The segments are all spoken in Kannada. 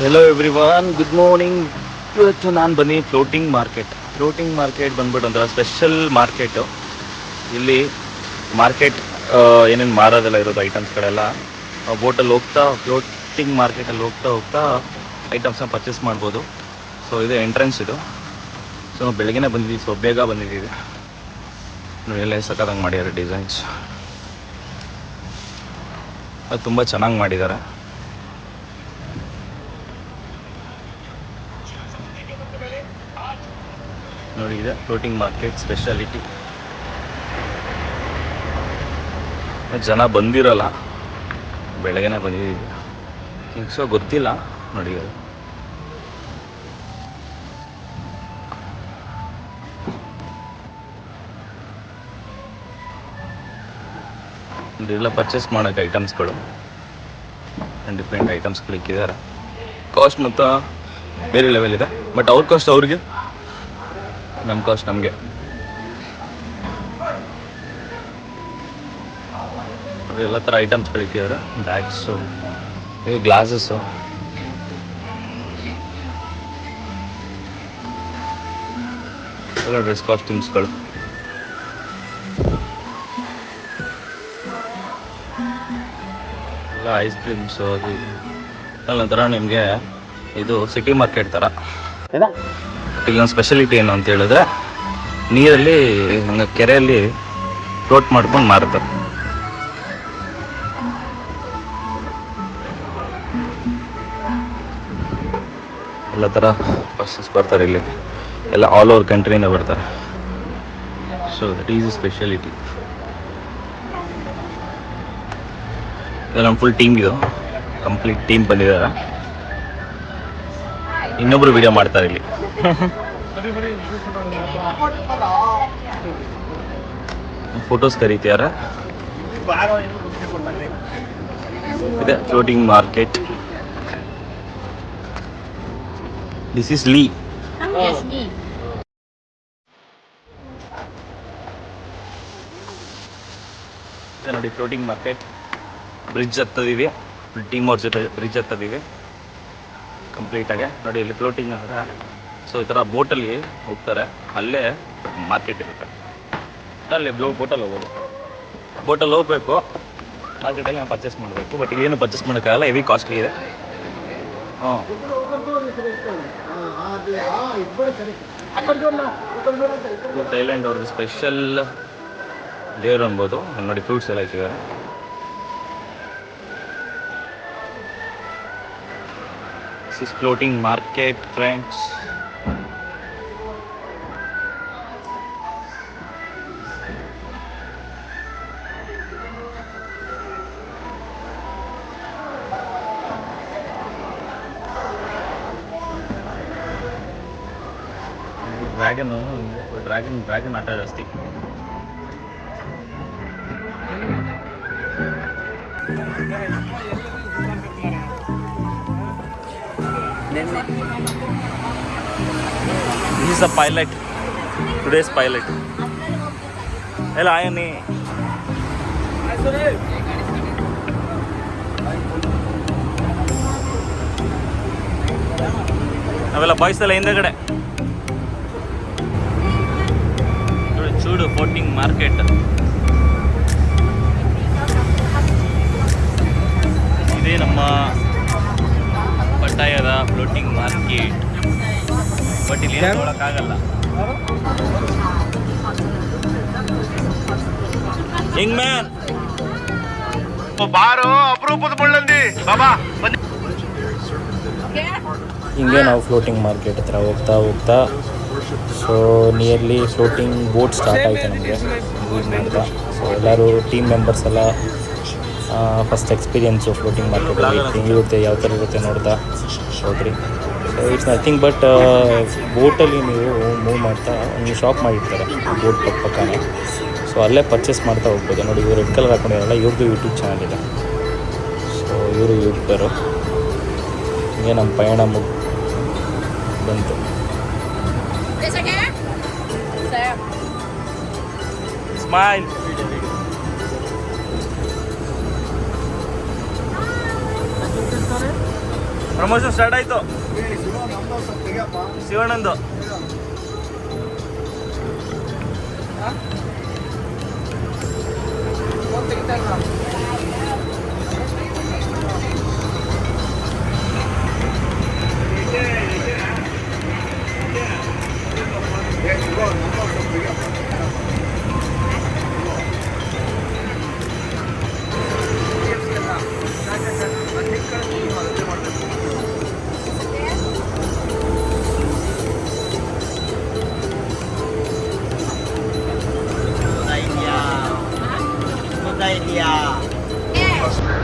Hello everyone good morning ಇವತ್ತು ನಾನು ಬನ್ನಿ ಫ್ಲೋಟಿಂಗ್ ಮಾರ್ಕೆಟ್ ಫ್ಲೋಟಿಂಗ್ ಮಾರ್ಕೆಟ್ ಬಂದ್ಬಿಟ್ಟು ಅಂದ್ರೆ ಸ್ಪೆಷಲ್ ಮಾರ್ಕೆಟು ಇಲ್ಲಿ ಮಾರ್ಕೆಟ್ ಏನೇನು ಮಾರೋದೆಲ್ಲ ಇರೋದು ಐಟಮ್ಸ್ಗಳೆಲ್ಲ ಬೋಟಲ್ಲಿ ಹೋಗ್ತಾ ಫ್ಲೋಟಿಂಗ್ ಮಾರ್ಕೆಟಲ್ಲಿ ಹೋಗ್ತಾ ಹೋಗ್ತಾ ಐಟಮ್ಸ್ನ ಪರ್ಚೇಸ್ ಮಾಡ್ಬೋದು. ಸೊ ಇದು ಎಂಟ್ರೆನ್ಸ್ ಇದು. ಸೊ ನಾವು ಬೆಳಗ್ಗೆನೇ ಬಂದಿದ್ದೀವಿ. ಸೊ ಬೇಗ ಬಂದಿದ್ದೀವಿ. ಎಲ್ಲ ಸಕ್ಕದಂಗೆ ಮಾಡಿದ್ದಾರೆ ಡಿಸೈನ್ಸ್ ಅದು ತುಂಬ ಚೆನ್ನಾಗಿ ಮಾಡಿದ್ದಾರೆ. ಇದೆ ಫ್ಲೋಟಿಂಗ್ ಮಾರ್ಕೆಟ್ ಸ್ಪೆಷಾಲಿಟಿ ಜನ ಬಂದಿರಲ್ಲ. ಬೆಳಗ್ಗೆನೆ ಬಂದಿದ್ದೀವಿ. ಸೊ ಗೊತ್ತಿಲ್ಲ. ನೋಡಿ ಅದು. ಪರ್ಚೇಸ್ ಮಾಡೋಕ್ಕೆ ಐಟಮ್ಸ್ಗಳು ಡಿಫ್ರೆಂಟ್ ಐಟಮ್ಸ್ಗಳು ಇಕ್ಕಿದ್ದಾರೆ ಕಾಸ್ಟ್ ಮತ್ತು ಬೇರೆ ಲೆವೆಲ್ ಇದೆ. ಬಟ್ ಅವ್ರ ಕಾಸ್ಟ್ ಅವ್ರಿಗೆ? ನಮ್ಮ ಕಾಸ್ಟ್ ನಮಗೆ. ಎಲ್ಲ ಥರ ಐಟಮ್ಸ್ ಇಟ್ಟಿದ್ದಾರೆ ಬ್ಯಾಗ್ಸು ಗ್ಲಾಸಸ್ಸು ಎಲ್ಲ ಡ್ರೆಸ್ ಕಾಸ್ಟ್ಯೂಮ್ಸ್ಗಳು ಎಲ್ಲ ಐಸ್ ಕ್ರೀಮ್ಸು ಅದು ನಂತರ ಥರ ನಿಮಗೆ ಇದು ಸಿಟಿ ಮಾರ್ಕೆಟ್ ಥರ ಇಲ್ಲೊಂದು ಸ್ಪೆಷಾಲಿಟಿ ಏನು ಅಂತ ಹೇಳಿದ್ರೆ, ನೀರಲ್ಲಿ ಕೆರೆಯಲ್ಲಿ ಫ್ಲೋಟ್ ಮಾಡ್ಕೊಂಡು ಮಾರುತ್ತಾರೆ ಎಲ್ಲ ಥರ ಪರ್ಸನ್ಸ್ ಬರ್ತಾರೆ ಇಲ್ಲಿ. ಎಲ್ಲ ಆಲ್ ಓವರ್ ಕಂಟ್ರಿಯಿಂದ ಬರ್ತಾರೆ. ಸೊ ದಟ್ ಈಸ್ ಸ್ಪೆಷಾಲಿಟಿ ಇದು ನಮ್ಮ ಫುಲ್ ಟೀಮ್ ಇದು. ಕಂಪ್ಲೀಟ್ ಟೀಮ್ ಬಂದಿದ್ದಾರೆ. ಇನ್ನೊಬ್ರು ವಿಡಿಯೋ ಮಾಡ್ತಾರೆ ಇಲ್ಲಿ. ಫೋಟೋಸ್ ಕರೀತಿಯಾರ ಇದೆ ಫ್ಲೋಟಿಂಗ್ ಮಾರ್ಕೆಟ್ ದಿಸ್ ಇಸ್ ಲೀ ನೋಡಿ ಫ್ಲೋಟಿಂಗ್ ಮಾರ್ಕೆಟ್ ಬ್ರಿಡ್ಜ್ ಹತ್ತದಿವೆ ಟೀಮ್ ಅವ್ರ ಜೊತೆ ಬ್ರಿಡ್ಜ್ ಕಂಪ್ಲೀಟ್ ಆಗಿ. ನೋಡಿ ಇಲ್ಲಿ ಫ್ಲೋಟಿಂಗ್ ಅಂದರೆ ಸೊ ಈ ಥರ ಬೋಟಲ್ಲಿ ಹೋಗ್ತಾರೆ. ಅಲ್ಲೇ ಮಾರ್ಕೆಟ್ ಇರುತ್ತೆ. ಅಲ್ಲಿ ಬ್ಲೂ ಬೋಟಲ್ಲಿ ಹೋಗೋದು. ಬೋಟಲ್ಲಿ ಹೋಗ್ಬೇಕು. ಮಾರ್ಕೆಟಲ್ಲಿ ನಾವು ಪರ್ಚೇಸ್ ಮಾಡಬೇಕು. ಬಟ್ ಏನು ಪರ್ಚೇಸ್ ಮಾಡೋಕ್ಕಾಗಲ್ಲ. ಹೆವಿ ಕಾಸ್ಟ್ಲಿ ಇದೆ. ಹಾಂ ಥೈಲ್ಯಾಂಡ್ ಅವ್ರದ್ದು ಸ್ಪೆಷಲ್ ದೇವ್ರು ಅನ್ಬೋದು. ನೋಡಿ ಫ್ರೂಟ್ಸ್ ಎಲ್ಲ ಇಟ್ಟಿದ್ದಾರೆ. ಫ್ಲೋಟಿಂಗ್ ಮಾರ್ಕೆಟ್ ಫ್ರೆಂಡ್ಸ್ ಇದನ್ನ ಬ್ಯಾಗ ಮಾತಾಡಿಸ್ತಿ is a pilot today's pilot ಎಲ್ಲ ಆಯನಿ ಅವೆಲ್ಲ ಬಾಯ್ಸ್ ಎಲ್ಲ ಹಿಂದೆ ಕಡೆ ಚೂಡು ಫೋಟಿಂಗ್ ಮಾರ್ಕೆಟ್ ಇದೇ ನಮ್ಮ ಪಟ್ಟಾಯದ ಫ್ಲೋಟಿಂಗ್ ಮಾರ್ಕೆಟ್ ಬಟ್ ಇಲ್ಲಿ ನೋಡೋಕ್ಕಾಗಲ್ಲ ಹಿಂಗ್ ಮ್ಯಾನ್ ಬಾರು ಅಪರೂಪದ ಮುಳ್ಳಂದಿ ಬಾಬಾ ಬನ್ನಿ. ಹಿಂಗೆ ನಾವು ಫ್ಲೋಟಿಂಗ್ ಮಾರ್ಕೆಟ್ ಹತ್ರ ಹೋಗ್ತಾ ಹೋಗ್ತಾ so nearly floating boat start ಆಯಿತು ನಮಗೆ. ಯೂಸ್ ಮಾಡ್ತಾ ಸೊ ಎಲ್ಲರೂ ಟೀಮ್ ಮೆಂಬರ್ಸ್ ಎಲ್ಲ ಫಸ್ಟ್ ಎಕ್ಸ್ಪೀರಿಯನ್ಸು ಫ್ಲೋಟಿಂಗ್ ಮಾರ್ಕೆಟಲ್ಲಿ ಹೆಂಗಿರುತ್ತೆ ಯಾವ ಥರ ಇರುತ್ತೆ ನೋಡ್ತಾ ಹೋದ್ರಿ. ಸೊ ಇಟ್ಸ್ ನಥಿಂಗ್ ಬಟ್ ಬೋಟಲ್ಲಿ ನೀವು ಮೂವ್ ಮಾಡ್ತಾ ಒಂದು ಶಾಪ್ ಮಾಡಿರ್ತಾರೆ ಬೋಟ್ ಪಕ್ಕ ಪಕ್ಕನೇ. ಸೊ ಅಲ್ಲೇ ಪರ್ಚೇಸ್ ಮಾಡ್ತಾ ಹೋಗ್ಬೋದು. ನೋಡಿ ಇವರು ರೆಡ್ ಕಲರ್ ಹಾಕೊಂಡಿರಲ್ಲ ಇವ್ರದ್ದು ಯೂಟ್ಯೂಬ್ ಚಾನಲ್ ಇದೆ. ಸೊ ಇವರು ಯೂಟ್ಯೂಬರು ಹಿಂಗೆ ನಮ್ಮ ಪಯಣ ಮುಗ್ ಬಂತು. ಸ್ಮೈಲ್ ಪ್ರಮೋಷನ್ ಸ್ಟಾರ್ಟ್ ಆಯ್ತು. ಶಿವಣ್ಣಂದು.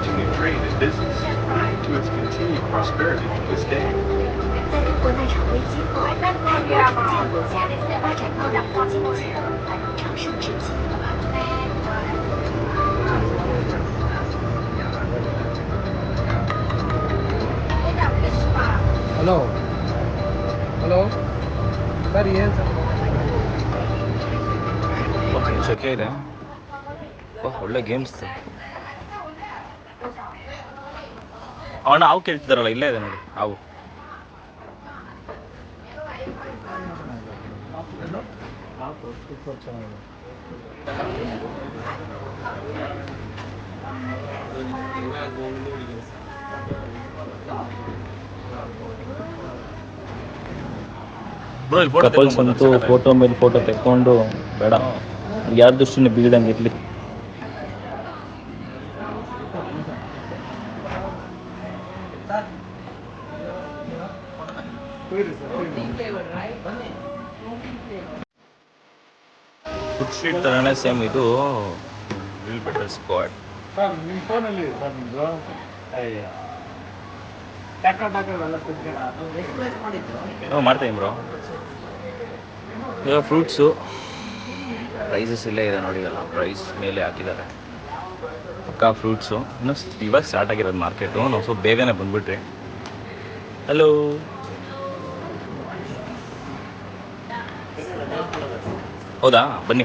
engaging trade and business, to its continued prosperity to this day. Hello. Hello. Buddy, answer. Okay, it's okay then. 와 원래 ಅವಣ್ಣ ಹಾವು ಕೇಳ್ತಿದ್ದಾರಲ್ಲ ಇಲ್ಲೇ ಇದೆ ನೋಡಿ ಹಾವು. ಕಪಲ್ಸ್ ಅಂತೂ ಫೋಟೋ ಮೇಲೆ ಫೋಟೋ ತೆಕ್ಕೊಂಡು ಬೇಡ. ಯಾರ ದೃಷ್ಟಿನೂ ಬೀಳಂಗೆ ಫುಡ್ ಸ್ಟ್ರೀಟ್ ತರನೇ ಸೇಮ್ ಇದು ವಿಲ್ ಬೆಟರ್ ಸ್ಕ್ವಾಡ್ ಸರ್ ನಿಮ್ಮ ಫೋನಲ್ಲಿ ಸರ್ ನಿಮ್ಮದು ಅಯ್ಯ. ಟಕ ಟಕ ಎಲ್ಲ ಏನೋ ಮಾಡ್ತೀನಿ ಬ್ರೋ ಇವಾಗ ಫ್ರೂಟ್ಸು ಪ್ರೈಸಸ್ ಇಲ್ಲೇ ಇದೆ ನೋಡಿ ಎಲ್ಲ ಪ್ರೈಸ್ ಮೇಲೆ ಹಾಕಿದ್ದಾರೆ. ಪಕ್ಕ ಫ್ರೂಟ್ಸು ಇನ್ನೂ ಇವಾಗ ಸ್ಟಾರ್ಟ್ ಆಗಿರೋದು ಮಾರ್ಕೆಟು ನಾವು ಸ್ವಲ್ಪ ಬೇಗನೆ ಬಂದ್ಬಿಟ್ರಿ. ಹಲೋ. ಹೌದಾ? ಬನ್ನಿ.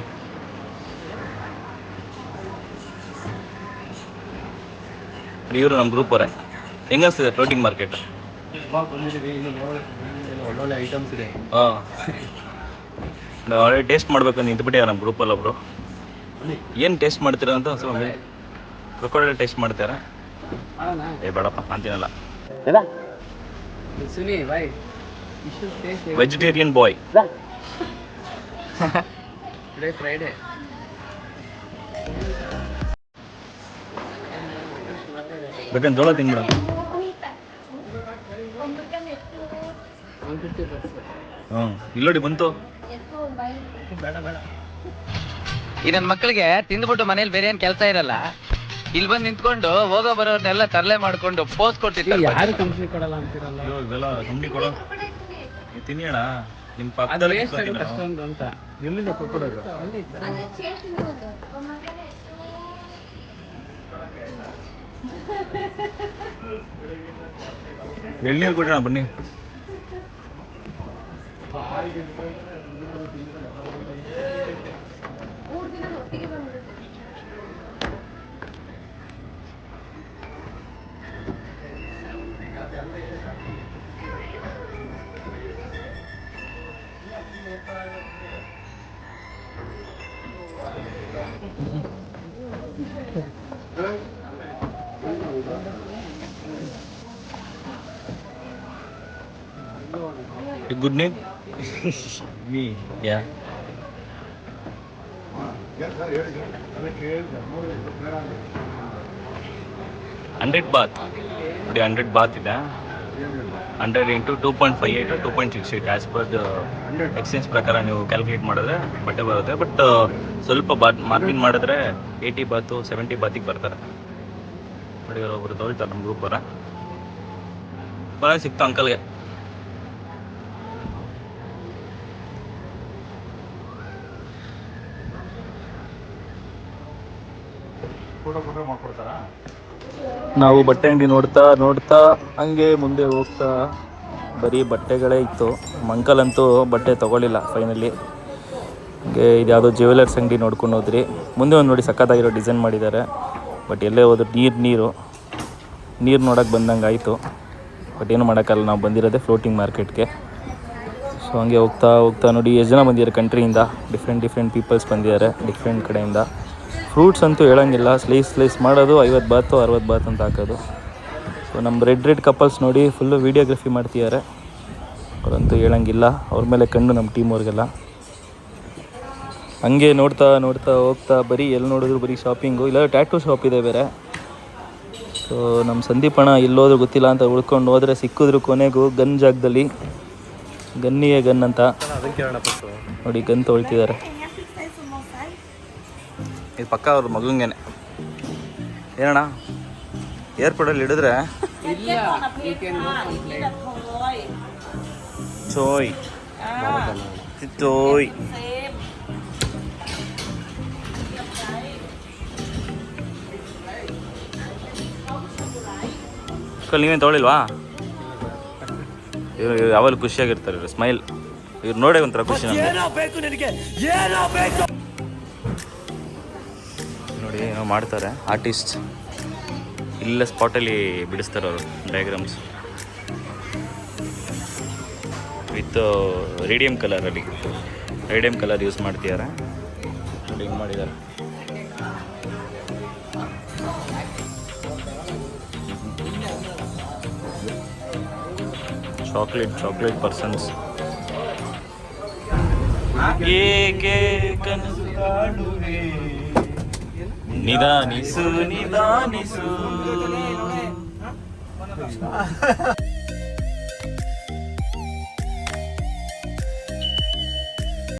ಇವರು ನಮ್ಮ ಗ್ರೂಪ್ ಅವರೇ. ಹೆಂಗನ್ಸ್ತಿದೆ ಫ್ಲೋಟಿಂಗ್ ಮಾರ್ಕೆಟ್ ಒಳ್ಳೊಳ್ಳೆ ಐಟಮ್ಸ್ ಇದೆ ಹಾಂ. ನಾವು ಟೇಸ್ಟ್ ಮಾಡ್ಬೇಕು ಅಂತ ನಿಂತ್ಬಿಟ್ಟಿದ್ದಾರೆ ನಮ್ಮ ಗ್ರೂಪಲ್ಲಿ ಒಬ್ರು. ಏನು ಟೇಸ್ಟ್ ಮಾಡ್ತೀರಾ ಅಂತ ಸ್ವಲ್ಪ ಟೇಸ್ಟ್ ಮಾಡ್ತೀರಾ? ಏ, ಬೇಡಪ್ಪ ಅಂತೀನಲ್ಲ ವೆಜಿಟೇರಿಯನ್ ಬಾಯ್ ಬೇಕಂದ್ರೆ ಜೋಳ ತಿನ್ಬಿಡ ಪರ್ಸೆಂಟ್ ಹ್ಞೂ ಇಲ್ಲೋಡಿ ಬಂತು. ಬೇಡ ಬೇಡ. ಈ ನನ್ನ ಮಕ್ಕಳಿಗೆ ತಿಂದ್ಬಿಟ್ಟು ಮನೇಲಿ ಬೇರೆ ಏನ್ ಕೆಲಸ ಇರಲ್ಲ? ಇಲ್ಲಿ ಬಂದು ನಿಂತ್ಕೊಂಡು ಹೋಗೋ ಬರೋರ್ನೆಲ್ಲ ತರಲೆ ಮಾಡ್ಕೊಂಡು ಪೋಸ್ ಕೊಡ್ತಿರ್ತಾರೆ ಯಾರು ಕಂಪ್ನಿ ಕೊಡಲ್ಲ ಅಂತಿರಲ್ಲ? ಅಯ್ಯೋ ಇವೆಲ್ಲ ಕಂಪ್ನಿ ಕೊಡೋ ನೀವ್ ತಿನ್ನಿ ಅಣ್ಣ ನಿಮ್ಮ ಅದು ಪಕ್ಕದಲ್ಲಿ ಅಷ್ಟೊಂದು ಅಂತ. ಎಲ್ಲಿಂದ ಕೊಟ್ಬಿಡೋದು? ಎಳ್ನೀರು ಕೊಡೋಣ ಬನ್ನಿ. ಗುಡ್ ನೇಮ್ ಮೀ ಯಾ ಹಂಡ್ರೆಡ್ ಬಾತ್ ನೋಡಿ ಹಂಡ್ರೆಡ್ ಬಾತ್ ಇದೆ. Hundred into two point five eight, two point six eight as per the exchange ಪ್ರಕಾರ ನೀವು ಕ್ಯಾಲ್ಕುಲೇಟ್ ಮಾಡಿದ್ರೆ ಬಟ್ಟೆ ಬರುತ್ತೆ. ಬಟ್ ಸ್ವಲ್ಪ ಬಾತ್ ಮಾರ್ಕಿಂಗ್ ಮಾಡಿದ್ರೆ ಏಯ್ಟಿ ಬಾತು ಸೆವೆಂಟಿ ಬಾತಿಗೆ ಬರ್ತಾರೆ. ಒಬ್ಬರು ತೊಗೊಳ್ತಾರೆ ನಮ್ಮ ಗ್ರೂಪ್ ಅವರ. ಬರ ಸಿಕ್ತು ಅಂಕಲ್ಗೆ ಫೋಟೋ ಫೋಟೋ ಮಾಡ್ಕೊಡ್ತಾರಾ? ನಾವು ಬಟ್ಟೆ ಅಂಗಡಿ ನೋಡ್ತಾ ನೋಡ್ತಾ ಹಂಗೆ ಮುಂದೆ ಹೋಗ್ತಾ ಬರೀ ಬಟ್ಟೆಗಳೇ ಇತ್ತು. ಮಂಕಲ್ ಅಂತೂ ಬಟ್ಟೆ ತೊಗೊಳ್ಳಿಲ್ಲ ಫೈನಲಿ ಹಂಗೆ ಇದ್ಯಾವುದೋ ಜ್ಯುವೆಲರ್ಸ್ ಅಂಗಡಿ ನೋಡ್ಕೊಂಡು ಹೋದ್ರಿ. ಮುಂದೆ ಒಂದು ನೋಡಿ ಸಖತ್ತಾಗಿರೋ ಡಿಸೈನ್ ಮಾಡಿದ್ದಾರೆ. ಬಟ್ ಎಲ್ಲೇ ಹೋದ್ರು ನೀರು ನೀರು. ನೀರು ನೋಡೋಕೆ ಬಂದಂಗೆ ಆಯಿತು. ಬಟ್ ಏನು ಮಾಡೋಕ್ಕಲ್ಲ, ನಾವು ಬಂದಿರೋದೇ ಫ್ಲೋಟಿಂಗ್ ಮಾರ್ಕೆಟ್ಗೆ ಸೊ ಹಂಗೆ ಹೋಗ್ತಾ ಹೋಗ್ತಾ ನೋಡಿ, ಎಷ್ಟು ಜನ ಬಂದಿದ್ದಾರೆ ಕಂಟ್ರಿಯಿಂದ ಡಿಫ್ರೆಂಟ್ ಡಿಫ್ರೆಂಟ್ ಪೀಪಲ್ಸ್ ಬಂದಿದ್ದಾರೆ ಡಿಫ್ರೆಂಟ್ ಕಡೆಯಿಂದ. ಫ್ರೂಟ್ಸ್ ಅಂತೂ ಹೇಳಂಗಿಲ್ಲ. ಸ್ಲೈಸ್ ಸ್ಲೈಸ್ ಮಾಡೋದು ಐವತ್ತು ಬಾತು, ಅರವತ್ತು ಬಾತ್ ಅಂತ ಹಾಕೋದು. ಸೊ ನಮ್ಮ ರೆಡ್ ರೆಡ್ ಕಪಲ್ಸ್ ನೋಡಿ ಫುಲ್ಲು ವೀಡಿಯೋಗ್ರಫಿ ಮಾಡ್ತಿದ್ದಾರೆ. ಅವರಂತೂ ಹೇಳಂಗಿಲ್ಲ. ಅವ್ರ ಮೇಲೆ ಕಣ್ಣು ನಮ್ಮ ಟೀಮ್ ಅವ್ರಿಗೆಲ್ಲ. ಹಂಗೆ ನೋಡ್ತಾ ನೋಡ್ತಾ ಹೋಗ್ತಾ ಬರೀ ಎಲ್ಲಿ ನೋಡಿದ್ರು ಬರೀ ಶಾಪಿಂಗು ಇಲ್ಲ ಟ್ಯಾಟೂ ಶಾಪ್ ಇದೆ ಬೇರೆ. ಸೊ ನಮ್ಮ ಸಂದೀಪಣ ಎಲ್ಲೋದ್ರೂ ಗೊತ್ತಿಲ್ಲ ಅಂತ ಉಳ್ಕೊಂಡು ಹೋದರೆ ಸಿಕ್ಕಿದ್ರು ಕೊನೆಗೂ ಗನ್ ಜಾಗದಲ್ಲಿ. ಗನ್ನಿಗೆ ಗನ್ ಅಂತ. ನೋಡಿ ಗನ್ ತೊಳ್ತಿದ್ದಾರೆ. ಇದು ಪಕ್ಕ ಅವ್ರ ಮಗಂಗೆನೆ. ಏನಣ್ಣ? ಏರ್ಪೋರ್ಟಲ್ಲಿ ಹಿಡಿದ್ರೆ? ಚೋಯ್. ಚೋಯ್. ಕಲ್ ನೀವೇನು ತೊಗೊಳಿಲ್ವಾ ಇವ್ರು ಯಾವಾಗಲೂ ಖುಷಿಯಾಗಿರ್ತಾರೆ ಇವ್ರು ಸ್ಮೈಲ್ ಇವ್ರು ನೋಡೇ ಒಂಥರ ಖುಷಿ ನಮಗೆ. ನೋಡಿ ಏನೋ ಮಾಡ್ತಾರೆ. ಆರ್ಟಿಸ್ಟ್ ಇಲ್ಲ ಸ್ಪಾಟಲ್ಲಿ ಬಿಡಿಸ್ತಾರೆ ಅವರು ಡಯಾಗ್ರಾಮ್ಸ್ ವಿತ್ ರೇಡಿಯಂ ಕಲರಲ್ಲಿ ರೇಡಿಯಂ ಕಲರ್ ಯೂಸ್ ಮಾಡ್ತಿದ್ದಾರೆ ನೋಡಿ ಹಿಂಗೆ ಮಾಡಿದ್ದಾರೆ ಚಾಕ್ಲೇಟ್ ಚಾಕ್ಲೇಟ್ ಪರ್ಸನ್ಸ್ ಏಕೆ ಕನಸು ಕಾಣುವೆ? ನಿಧಾನಿಸು ನಿಧಾನಿಸು